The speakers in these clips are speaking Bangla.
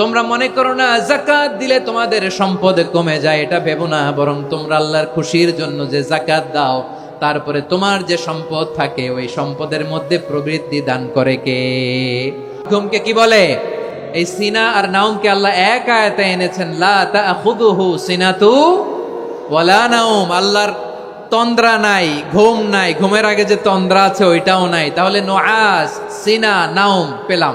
তোমরা মনে করো না, জাকাত দিলে তোমাদের সম্পদ কমে যায়, এটা ভেবো না, বরং তোমরা আল্লাহর খুশির জন্য যে জাকাত দাও, তারপরে তোমার যে সম্পদ থাকে, ওই সম্পদের মধ্যে প্রবৃত্তি দান করে কে? ঘুমকে কি বলে? এই সিনা আর নাউমকে আল্লাহ এক আয়াতে এনেছেন, লা তাখুদুহু সিনাতু ওয়ালা নাউম আল্লাহর তন্দ্রা নাই, ঘুম নাই, ঘুমের আগে যে তন্দ্রা আছে, ওইটাও নাই। তাহলে নোয়াস সিনা নাউম পেলাম।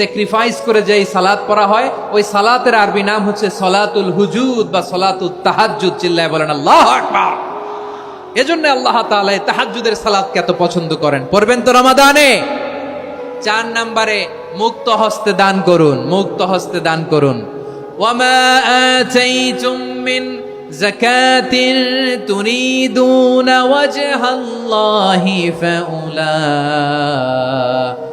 স্যাক্রিফাইস করে যেই সালাত পড়া হয়, ওই সালাতের আরবি নাম হচ্ছে সলাতুল হুজুদ বা সলাতুল তাহাজ্জুদ, চিল্লায় বলেন, আল্লাহ আকবার! এজন্য আল্লাহ তাআলা এই তাহাজ্জুদের সালাতকে এত পছন্দ করেন। পড়বেন তো রমাদানে? চার নম্বরে, মুক্ত হস্তে দান করুন, মুক্ত হস্তে দান করুন। ওয়ামা আতাইতুম মিন ওয়াজহাল্লাহি ফাউলাইকা হুমুল মুদঈফুন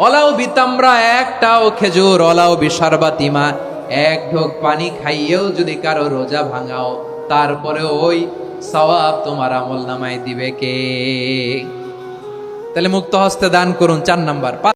ওলাও বিতামরা, একটাও খেজুর, অলাও বিশারবাতিমা এক ঢোক পানি খাইয়েও যদি কারও রোজা ভাঙাও তারপরে ওই সওয়াব তোমার আমল নামায় দিবে কে? তাহলে মুক্ত হস্তে দান করুন, চার নাম্বার।